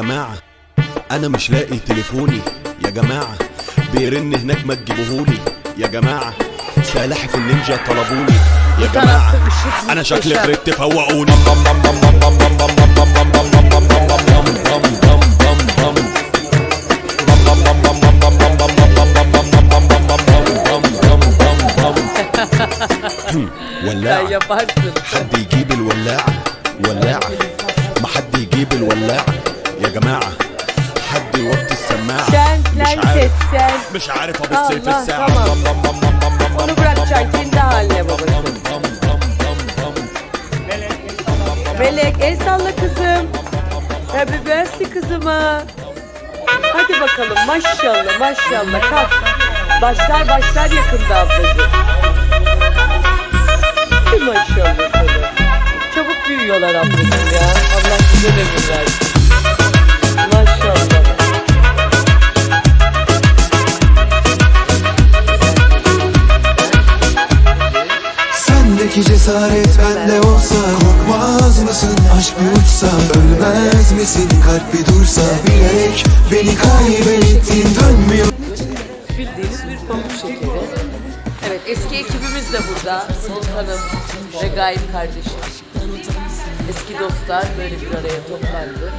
جماعة. أنا مش لاقي تليفوني. يا جماعة بيرن هناك ما تجيبوهولي يا جماعة سلاحف النينجا طلبوني. يا جماعة أنا شكلي غرقت فوقوني. ولاعة. حد يجيب الولاعة؟ ولاعة. ما حد يجيب الولاعة. يا جماعة حد يوطي السماعة Sen مش lan عارف ses sen. مش عارف ابص في Allah الساعة tamam. Onu bırakacaksın kendi haline babacığım. Melek el salla kızım. Happy birthday kızıma. Hadi bakalım maşallah maşallah kalk. Başlar başlar yakında ablacığım. Bir maşallah sana. Çabuk büyüyorlar ablacığım ya. Allah güzel ömür versin. Sendeki cesaret bende olsa Korkmaz mısın aşk bir uçsa Ölmez misin kalp bir dursa Bilerek beni kaybettin dönmüyor Bildiğiniz bir pamuk şekeri. Evet eski ekibimiz de burada. Sultanım ve Gayip kardeşim. Eski dostlar böyle bir araya. Toplandı.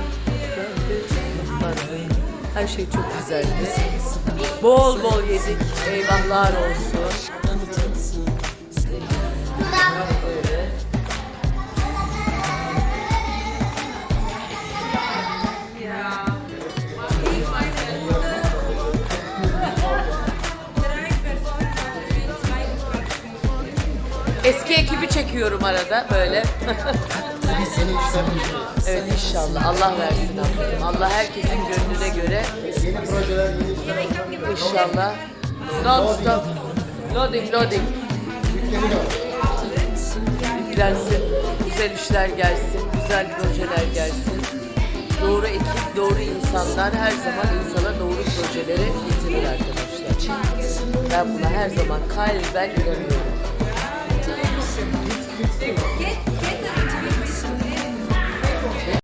Her şey çok güzeldi. Bol bol yedik. Eyvahlar olsun. Eski ekibi çekiyorum arada böyle. evet inşallah. Allah versin ablacığım. Allah herkesin gönlüne göre. İnşallah. Non stop. Loading loading. Yüklensin. Güzel işler gelsin. Güzel projeler gelsin. Doğru ekip, doğru insanlar her zaman insana doğru projeleri getirir arkadaşlar. Ben buna her zaman kalben inanıyorum.